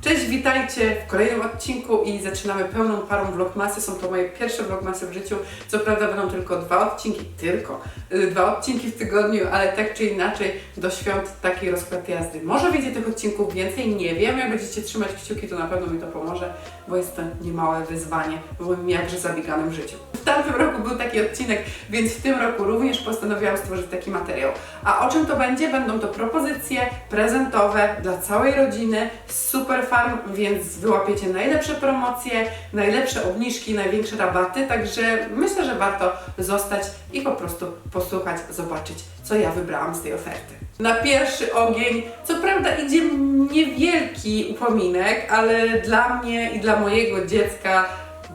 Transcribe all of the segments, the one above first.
Cześć, witajcie w kolejnym odcinku i zaczynamy pełną parą vlogmasy. Są to moje pierwsze vlogmasy w życiu. Co prawda będą tylko dwa odcinki, tylko y, dwa odcinki w tygodniu, ale tak czy inaczej do świąt taki rozkład jazdy. Może wyjdzie tych odcinków więcej, nie wiem. Jak będziecie trzymać kciuki, to na pewno mi to pomoże, bo jest to niemałe wyzwanie w moim jakże zabieganym życiu. W tamtym roku był taki odcinek, więc w tym roku również postanowiłam stworzyć taki materiał. A o czym to będzie? Będą to propozycje prezentowe dla całej rodziny Super Farm, więc wyłapiecie najlepsze promocje, najlepsze obniżki, największe rabaty, także myślę, że warto zostać i po prostu posłuchać, zobaczyć, co ja wybrałam z tej oferty. Na pierwszy ogień, co prawda idzie niewielki upominek, ale dla mnie i dla mojego dziecka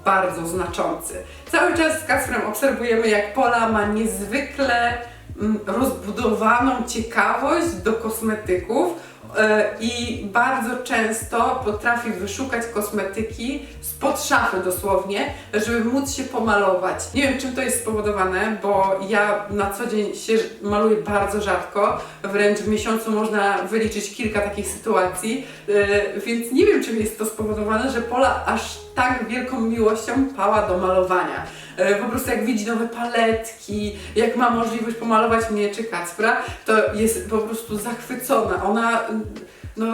bardzo znaczący. Cały czas z Kasprem obserwujemy, jak Pola ma niezwykle mm, rozbudowaną ciekawość do kosmetyków i bardzo często potrafi wyszukać kosmetyki spod szafy dosłownie, żeby móc się pomalować. Nie wiem czym to jest spowodowane, bo ja na co dzień się maluję bardzo rzadko, wręcz w miesiącu można wyliczyć kilka takich sytuacji, e, więc nie wiem czym jest to spowodowane, że Pola aż tak wielką miłością pała do malowania. E, Po prostu jak widzi nowe paletki, jak ma możliwość pomalować mnie czy Kacpra, to jest po prostu zachwycona. Ona, no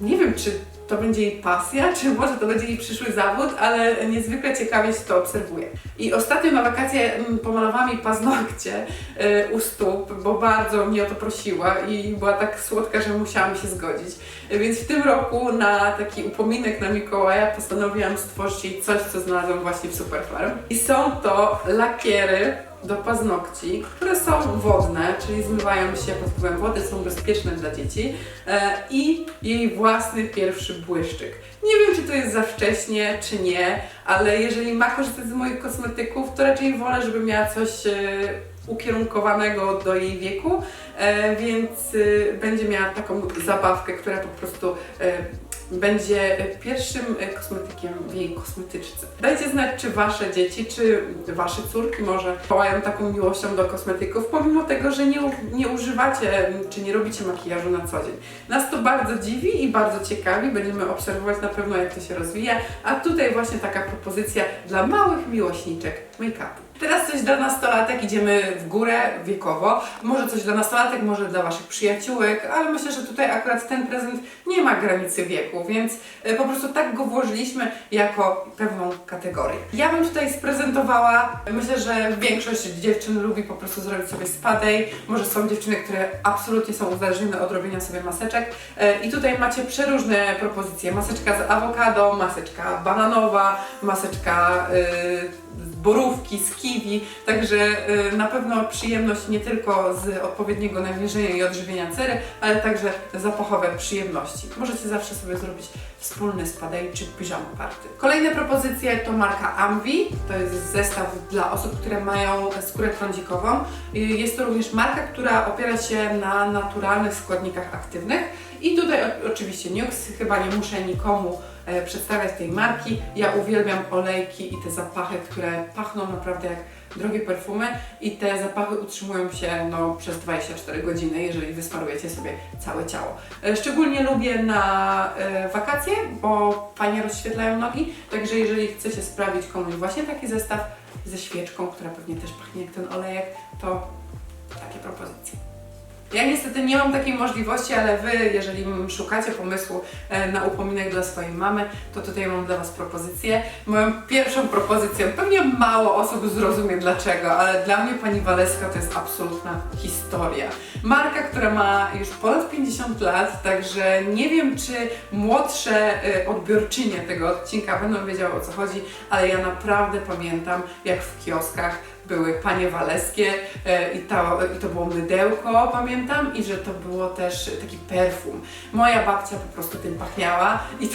nie wiem czy to będzie jej pasja, czy może to będzie jej przyszły zawód, ale niezwykle ciekawie się to obserwuje. I ostatnio na wakacje mm, pomalowałam jej paznokcie e, u stóp, bo bardzo mnie o to prosiła i była tak słodka, że musiałam się zgodzić. Więc w tym roku na taki upominek na Mikołaja postanowiłam stworzyć coś, co znalazłam właśnie w Superfarm. I są to lakiery do paznokci, które są wodne, czyli zmywają się pod wpływem wody, są bezpieczne dla dzieci e, i jej własny pierwszy błyszczyk. Nie wiem, czy to jest za wcześnie, czy nie, ale jeżeli ma korzystać z moich kosmetyków, to raczej wolę, żeby miała coś e, ukierunkowanego do jej wieku, e, więc e, będzie miała taką zabawkę, która po prostu e, będzie pierwszym kosmetykiem w jej kosmetyczce. Dajcie znać, czy wasze dzieci, czy wasze córki może pałają taką miłością do kosmetyków, pomimo tego, że nie, nie używacie, czy nie robicie makijażu na co dzień. Nas to bardzo dziwi i bardzo ciekawi, będziemy obserwować na pewno, jak to się rozwija, a tutaj właśnie taka propozycja dla małych miłośniczek make-upu. Teraz coś dla nastolatek, idziemy w górę wiekowo. Może coś dla nastolatek, może dla Waszych przyjaciółek, ale myślę, że tutaj akurat ten prezent nie ma granicy wieku, więc e, po prostu tak go włożyliśmy jako pewną kategorię. Ja bym tutaj sprezentowała, myślę, że większość dziewczyn lubi po prostu zrobić sobie spadej. Może są dziewczyny, które absolutnie są uzależnione od robienia sobie maseczek. E, I tutaj macie przeróżne propozycje. Maseczka z awokado, maseczka bananowa, maseczka y, z borówki, z kiwi, także y, na pewno przyjemność nie tylko z odpowiedniego nawilżenia i odżywienia cery, ale także zapachowe przyjemności. Możecie zawsze sobie zrobić wspólny spadej czy piżama party. Kolejne propozycje to marka Amvi, to jest zestaw dla osób, które mają skórę trądzikową. Y, Jest to również marka, która opiera się na naturalnych składnikach aktywnych i tutaj oczywiście Nux, chyba nie muszę nikomu przedstawiać tej marki. Ja uwielbiam olejki i te zapachy, które pachną naprawdę jak drogie perfumy i te zapachy utrzymują się no, przez 24 godziny, jeżeli wysmarujecie sobie całe ciało. E, Szczególnie lubię na e, wakacje, bo fajnie rozświetlają nogi, także jeżeli chce się sprawić komuś właśnie taki zestaw ze świeczką, która pewnie też pachnie jak ten olejek, to takie propozycje. Ja niestety nie mam takiej możliwości, ale Wy, jeżeli szukacie pomysłu e, na upominek dla swojej mamy, to tutaj mam dla Was propozycję. Moją pierwszą propozycją, pewnie mało osób zrozumie dlaczego, ale dla mnie Pani Waleska to jest absolutna historia. Marka, która ma już ponad 50 lat, także nie wiem, czy młodsze e, odbiorczynie tego odcinka będą wiedziały o co chodzi, ale ja naprawdę pamiętam, jak w kioskach były panie waleskie e, i, to, i to było mydełko, pamiętam, i że to było też taki perfum. Moja babcia po prostu tym pachniała i,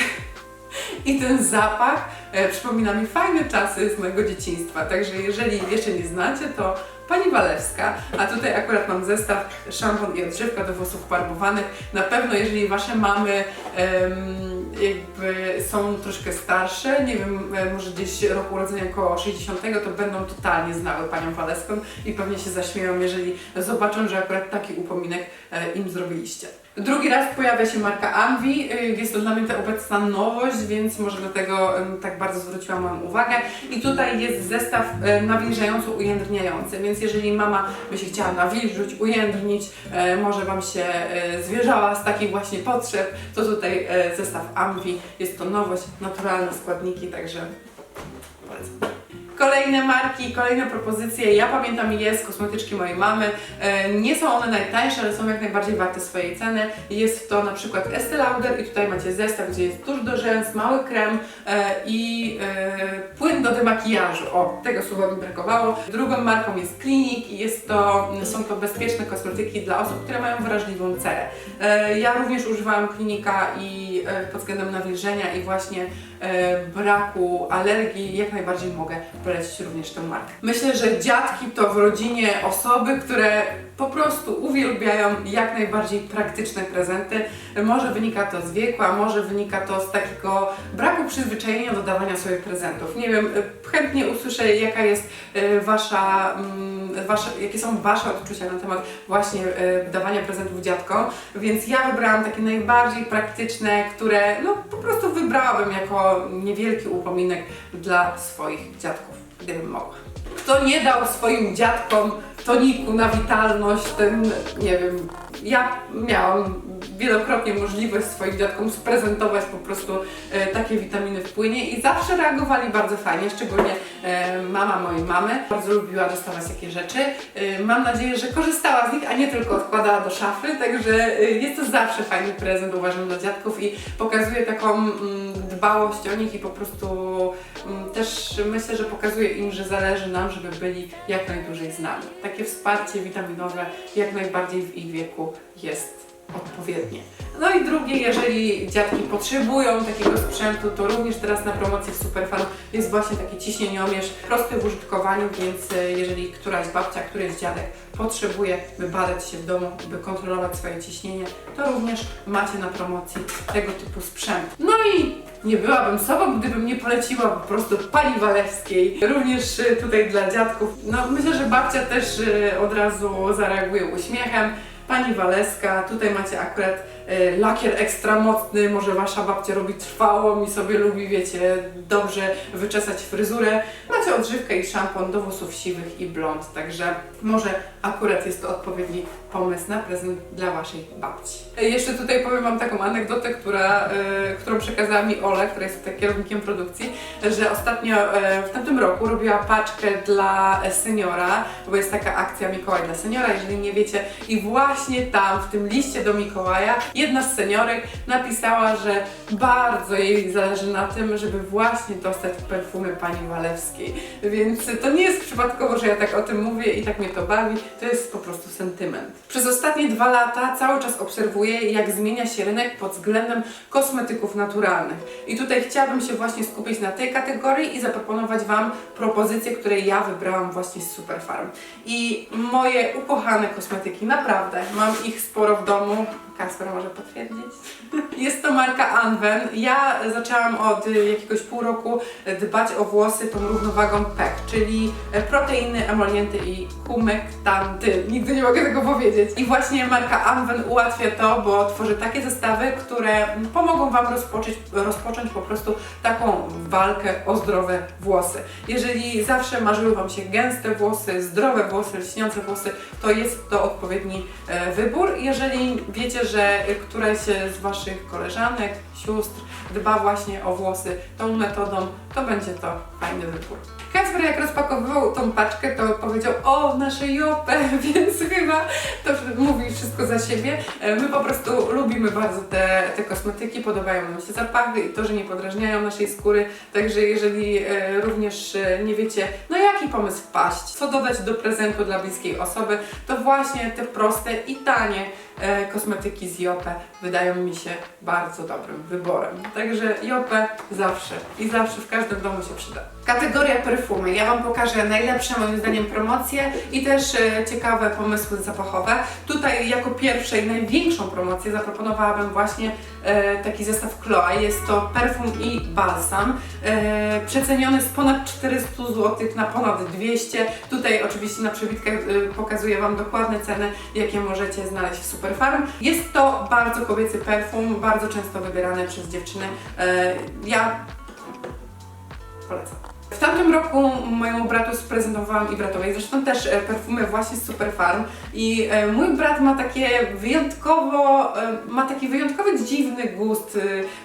i ten zapach e, przypomina mi fajne czasy z mojego dzieciństwa. Także jeżeli jeszcze nie znacie, to Pani Walewska, a tutaj akurat mam zestaw szampon i odżywka do włosów farbowanych. Na pewno jeżeli Wasze mamy em, jakby są troszkę starsze, nie wiem, e, może gdzieś roku urodzenia około 60, to będą totalnie znały Panią Waleską i pewnie się zaśmieją, jeżeli zobaczą, że akurat taki upominek im zrobiliście. Drugi raz pojawia się marka Amvi. y, Jest to dla mnie ta obecna nowość, więc może dlatego tak bardzo zwróciła moją uwagę. I tutaj jest zestaw e, nawilżająco-ujędrniający, więc jeżeli mama by się chciała nawilżyć, ujędrnić, e, może Wam się e, zwierzała z takich właśnie potrzeb, to tutaj e, zestaw Amvi. Jest to nowość, naturalne składniki, także polecam. Kolejne marki, kolejne propozycje. Ja pamiętam je z kosmetyczki mojej mamy. E, Nie są one najtańsze, ale są jak najbardziej warte swojej ceny. Jest to na przykład Estée Lauder i tutaj macie zestaw, gdzie jest tusz do rzęs, mały krem e, i e, płyn do demakijażu. O, tego słowa mi brakowało. Drugą marką jest Clinique i jest to, są to bezpieczne kosmetyki dla osób, które mają wrażliwą cerę. Ja również używałam Klinika i e, pod względem nawilżenia i właśnie e, braku alergii jak najbardziej mogę polecić również tę markę. Myślę, że dziadki to w rodzinie osoby, które po prostu uwielbiają jak najbardziej praktyczne prezenty. Może wynika to z wieku, a może wynika to z takiego braku przyzwyczajenia do dawania sobie prezentów. Nie wiem, chętnie usłyszę jaka jest e, wasza, mm, wasza, jakie są Wasze odczucia na temat właśnie dawania prezentów dziadkom, więc ja wybrałam takie najbardziej praktyczne, które no po prostu wybrałabym jako niewielki upominek dla swoich dziadków, gdybym mogła. Kto nie dał swoim dziadkom toniku na witalność, ten, nie wiem, ja miałam wielokrotnie możliwość swoim dziadkom sprezentować po prostu e, takie witaminy w płynie i zawsze reagowali bardzo fajnie, szczególnie e, mama mojej mamy. Bardzo lubiła dostawać takie rzeczy. E, mam nadzieję, że korzystała z nich, a nie tylko odkładała do szafy, także e, jest to zawsze fajny prezent uważam dla dziadków i pokazuje taką mm, dbałość o nich i po prostu mm, też myślę, że pokazuje im, że zależy nam, żeby byli jak najdłużej z nami. Takie wsparcie witaminowe jak najbardziej w ich wieku jest No i drugie, jeżeli dziadki potrzebują takiego sprzętu, to również teraz na promocji w jest właśnie taki ciśnieniomierz prosty w użytkowaniu, więc e, jeżeli któraś babcia, któryś dziadek potrzebuje, by badać się w domu, by kontrolować swoje ciśnienie, to również macie na promocji tego typu sprzęt. No i nie byłabym sobą, gdybym nie poleciła po prostu pani Walewskiej. Również e, tutaj dla dziadków. No myślę, że babcia też e, od razu zareaguje uśmiechem. Pani Waleska, tutaj macie akurat e, lakier ekstra mocny, może wasza babcia robi trwałą i sobie lubi, wiecie, dobrze wyczesać fryzurę. Macie odżywkę i szampon do włosów siwych i blond, także może akurat jest to odpowiedni pomysł na prezent dla waszej babci. E, Jeszcze tutaj powiem wam taką anegdotę, która, e, którą przekazała mi Ola, która jest tutaj kierownikiem produkcji, że ostatnio w tamtym roku robiła paczkę dla seniora, bo jest taka akcja Mikołaj dla seniora, jeżeli nie wiecie, i właśnie tam w tym liście do Mikołaja jedna z seniorek napisała, że bardzo jej zależy na tym, żeby właśnie dostać perfumy pani Walewskiej. Więc to nie jest przypadkowo, że ja tak o tym mówię i tak mnie to bawi, to jest po prostu sentyment. Przez ostatnie dwa lata cały czas obserwuję, jak zmienia się rynek pod względem kosmetyków naturalnych. I tutaj chciałabym się właśnie skupić na tej kategorii i zaproponować Wam propozycje, które ja wybrałam właśnie z Superfarm. I moje ukochane kosmetyki, naprawdę, mam ich sporo w domu. Kasper może potwierdzić. Jest to marka Anwen. Ja zaczęłam od y, jakiegoś pół roku dbać o włosy tą równowagą PEC, czyli e, proteiny, emolienty i humektanty. Nigdy nie mogę tego powiedzieć. I właśnie marka Anwen ułatwia to, bo tworzy takie zestawy, które pomogą Wam rozpocząć, rozpocząć po prostu taką walkę o zdrowe włosy. Jeżeli zawsze marzyły Wam się gęste włosy, zdrowe włosy, lśniące włosy, to jest to odpowiedni e, wybór. Jeżeli wiecie, że któraś z Waszych koleżanek, sióstr dba właśnie o włosy tą metodą, to będzie to fajny wybór. Kacper jak rozpakowywał tą paczkę, to powiedział o nasze Jopę, więc chyba to mówi wszystko za siebie. E, My po prostu lubimy bardzo te, te kosmetyki, podobają nam się zapachy i to, że nie podrażniają naszej skóry, także jeżeli e, również e, nie wiecie, na jaki pomysł wpaść, co dodać do prezentu dla bliskiej osoby, to właśnie te proste i tanie kosmetyki z Jopę wydają mi się bardzo dobrym wyborem. Także Jopę zawsze i zawsze w każdym domu się przyda. Kategoria perfumy. Ja Wam pokażę najlepsze moim zdaniem promocje i też e, ciekawe pomysły zapachowe. Tutaj jako pierwsze i największą promocję zaproponowałabym właśnie e, taki zestaw Chloe. Jest to perfum i balsam. E, przeceniony z ponad 400 zł na ponad 200. Tutaj oczywiście na przebitkach e, pokazuję Wam dokładne ceny, jakie możecie znaleźć w Superfarm. Jest to bardzo kobiecy perfum, bardzo często wybierany przez dziewczyny. Ja polecam. W tamtym roku mojemu bratu sprezentowałam i bratowej, zresztą też e, perfumy właśnie z Superfarm. I e, mój brat ma takie wyjątkowo, e, ma taki wyjątkowy dziwny gust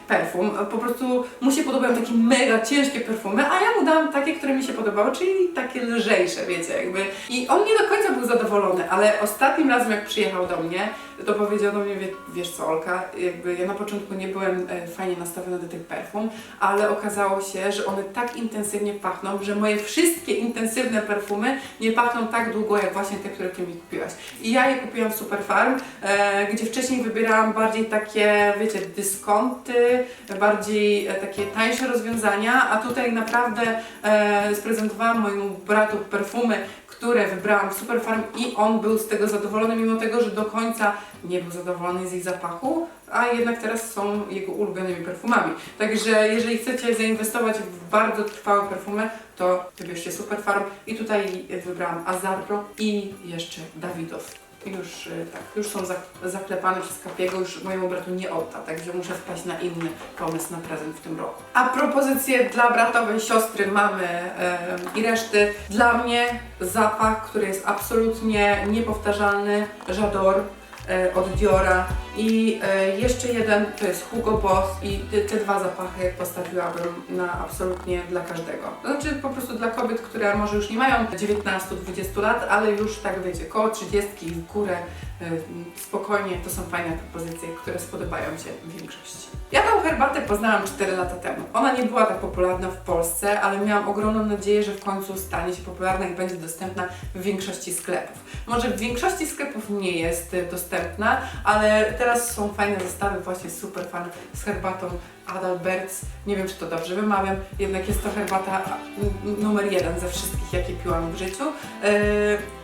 perfum, po prostu mu się podobają takie mega ciężkie perfumy, a ja mu dałam takie, które mi się podobały, czyli takie lżejsze, wiecie, jakby. I on nie do końca był zadowolony, ale ostatnim razem jak przyjechał do mnie, to powiedział do mnie, wie, wiesz co Olka, jakby ja na początku nie byłem fajnie nastawiona do tych perfum, ale okazało się, że one tak intensywnie pachną, że moje wszystkie intensywne perfumy nie pachną tak długo jak właśnie te, które Ty mi kupiłaś. I ja je kupiłam w Superfarm, e, gdzie wcześniej wybierałam bardziej takie, wiecie, dyskonty, bardziej e, takie tańsze rozwiązania, a tutaj naprawdę e, sprezentowałam mojemu bratu perfumy, które wybrałam w Superfarm i on był z tego zadowolony, mimo tego, że do końca nie był zadowolony z ich zapachu, a jednak teraz są jego ulubionymi perfumami. Także jeżeli chcecie zainwestować w bardzo trwałe perfumy, to wybierzcie Superfarm i tutaj wybrałam Azarro i jeszcze Dawidow. Już, y, tak, już są zak- zaklepane przez Kapiego, już mojemu bratu nie odda, także muszę wpaść na inny pomysł na prezent w tym roku. A propozycje dla bratowej siostry, mamy e, i reszty. Dla mnie zapach, który jest absolutnie niepowtarzalny, J'adore e, od Diora i e, jeszcze jeden to jest Hugo Boss i te, te dwa zapachy postawiłabym na absolutnie dla każdego. To znaczy po prostu dla kobiet, które może już nie mają 19-20 lat, ale już tak wiecie, koło 30 i w górę e, spokojnie to są fajne propozycje, które spodobają się większości. Ja tą herbatę poznałam 4 lata temu. Ona nie była tak popularna w Polsce, ale miałam ogromną nadzieję, że w końcu stanie się popularna i będzie dostępna w większości sklepów. Może w większości sklepów nie jest y, dostępna, ale teraz są fajne zestawy właśnie super fan z herbatą Adalberts. Nie wiem, czy to dobrze wymawiam, jednak jest to herbata numer jeden ze wszystkich, jakie piłam w życiu.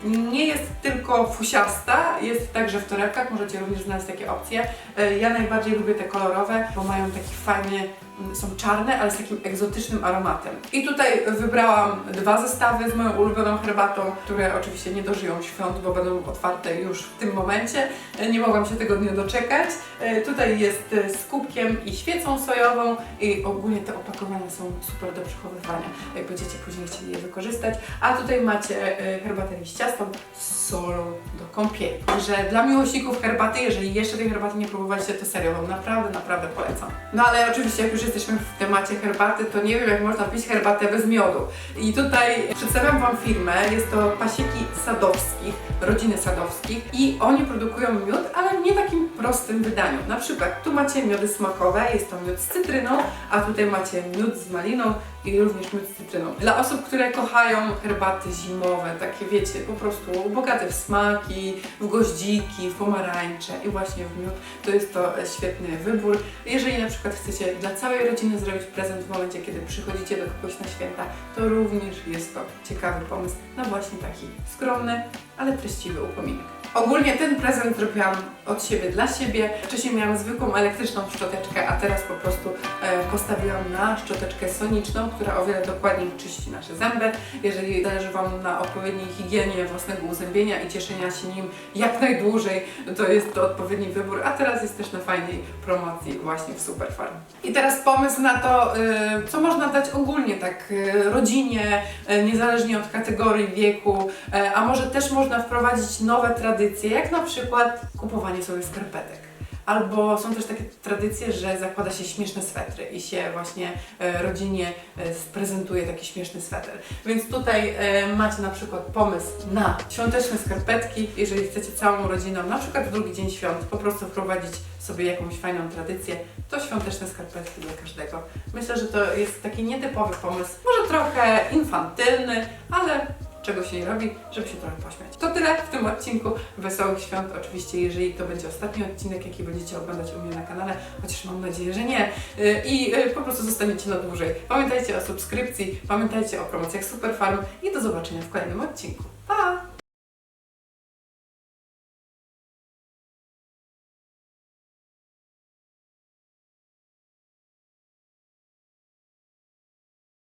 Yy, nie jest tylko fusiasta, jest także w torebkach, możecie również znaleźć takie opcje. Yy, ja najbardziej lubię te kolorowe, bo mają taki fajny, mm, są czarne, ale z takim egzotycznym aromatem. I tutaj wybrałam dwa zestawy z moją ulubioną herbatą, które oczywiście nie dożyją świąt, bo będą otwarte już w tym momencie. Yy, Nie mogłam się tego dnia doczekać. Yy, Tutaj jest yy, z kubkiem i świecą sojową i ogólnie te opakowania są super do przechowywania, jak będziecie później chcieli je wykorzystać. A tutaj macie herbatę liściastą z solą do kąpieli. Także dla miłośników herbaty, jeżeli jeszcze tej herbaty nie próbowaliście, to serio Wam naprawdę, naprawdę polecam. No ale oczywiście jak już jesteśmy w temacie herbaty, to nie wiem jak można pić herbatę bez miodu. I tutaj przedstawiam Wam firmę, jest to Pasieki Sadowskich, rodziny Sadowskich i oni produkują miód, ale nie takim prostym wydaniu. Na przykład tu macie miody smakowe, jest to miód z cytryną, a tutaj macie miód z maliną i również miód z cytryną. Dla osób, które kochają herbaty zimowe, takie wiecie, po prostu bogate w smaki, w goździki, w pomarańcze i właśnie w miód, to jest to świetny wybór. Jeżeli na przykład chcecie dla całej rodziny zrobić prezent w momencie, kiedy przychodzicie do kogoś na święta, to również jest to ciekawy pomysł na właśnie taki skromny, ale treściwy upominek. Ogólnie ten prezent zrobiłam od siebie dla siebie. Wcześniej miałam zwykłą elektryczną szczoteczkę, a teraz po prostu e, postawiłam na szczoteczkę soniczną, która o wiele dokładniej czyści nasze zęby. Jeżeli zależy Wam na odpowiedniej higienie własnego uzębienia i cieszenia się nim jak najdłużej, to jest to odpowiedni wybór, a teraz jest też na fajnej promocji właśnie w Superfarm. I teraz pomysł na to, y, co można dać ogólnie tak y, rodzinie, y, niezależnie od kategorii wieku, a może też można wprowadzić nowe tradycje, jak na przykład kupowanie sobie skarpetek. Albo są też takie tradycje, że zakłada się śmieszne swetry i się właśnie e, rodzinie e, sprezentuje taki śmieszny sweter. Więc tutaj e, macie na przykład pomysł na świąteczne skarpetki, jeżeli chcecie całą rodziną, na przykład w drugi dzień świąt, po prostu wprowadzić sobie jakąś fajną tradycję, to świąteczne skarpetki dla każdego. Myślę, że to jest taki nietypowy pomysł, może trochę infantylny, ale czego się nie robi, żeby się trochę pośmiać. To tyle w tym odcinku. Wesołych świąt oczywiście, jeżeli to będzie ostatni odcinek, jaki będziecie oglądać u mnie na kanale, chociaż mam nadzieję, że nie. Y, I y, po prostu zostaniecie na dłużej. Pamiętajcie o subskrypcji, pamiętajcie o promocjach Superfarm i do zobaczenia w kolejnym odcinku.